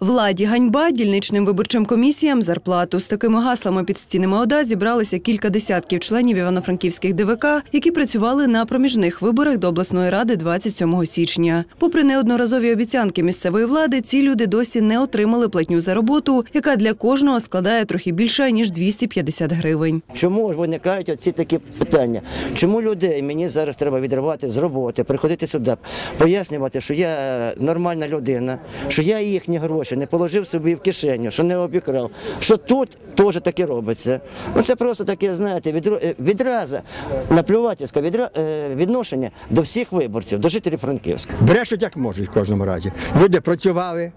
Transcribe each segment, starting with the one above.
Владі ганьба дільничним виборчим комісіям зарплату з такими гаслами під стінами ОДА зібралися кілька десятків членів івано-франківських ДВК, які працювали на проміжних виборах до обласної ради 27 січня. Попри неодноразові обіцянки місцевої влади, ці люди досі не отримали платню за роботу, яка для кожного складає трохи більше ніж 250 гривень. Чому виникають оці такі питання? Чому людей мені зараз треба відривати з роботи, приходити сюди, пояснювати, що я нормальна людина, що я їхні гроші не положив собі в кишеню, що не обікрав, що тут теж таке робиться. Ну це просто таке, знаєте, е, наплювательське е, відношення до всіх виборців, до жителів Франківська. Брешуть як можуть в кожному разі. Люди працювали,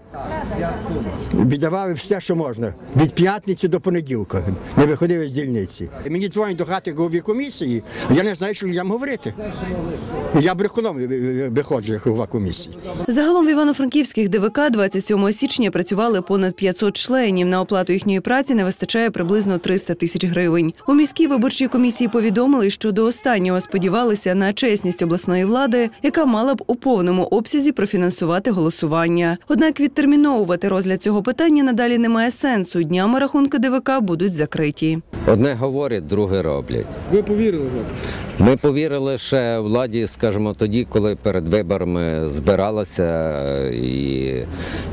віддавали все, що можна. Від п'ятниці до понеділка. Не виходили з дільниці. І Мені дзвонять до хати голові комісії, я не знаю, що людям говорити. Я брехуном виходжу як голова комісії. Загалом в Івано-Франківських ДВК 27 січня працювали понад 500 членів. На оплату їхньої праці не вистачає приблизно 300 тисяч гривень. У міській виборчій комісії повідомили, що до останнього сподівалися на чесність обласної влади, яка мала б у повному обсязі профінансувати голосування. Однак відтерміновувати розгляд цього питання надалі немає сенсу. Днями рахунки ДВК будуть закриті. Одне говорять, друге роблять. Ви повірили в це? Ми повірили ще владі, скажімо, тоді, коли перед виборами збиралися і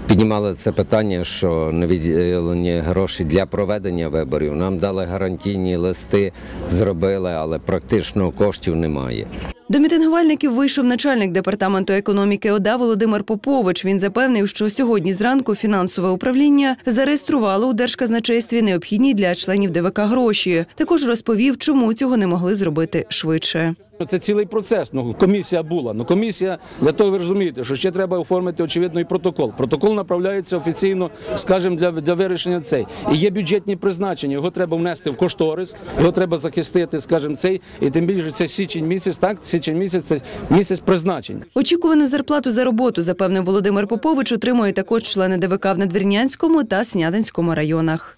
піднімали це питання, що не відділені гроші для проведення виборів. Нам дали гарантійні листи, зробили, але практично коштів немає. До мітингувальників вийшов начальник департаменту економіки ОДА Володимир Попович. Він запевнив, що сьогодні зранку фінансове управління зареєструвало у держказначействі необхідні для членів ДВК гроші. Також розповів, чому цього не могли зробити швидше. Це цілий процес. Ну комісія була. Ну комісія для того ви розумієте, що ще треба оформити очевидно і протокол. Протокол направляється офіційно, скажімо, для, для вирішення цей. І є бюджетні призначення. Його треба внести в кошторис, його треба захистити, скажімо, цей. І тим більше це січень місяць. Так, січень місяць це місяць призначень. Очікувану зарплату за роботу, запевнив Володимир Попович, отримують також члени ДВК в Надвірнянському та Снятинському районах.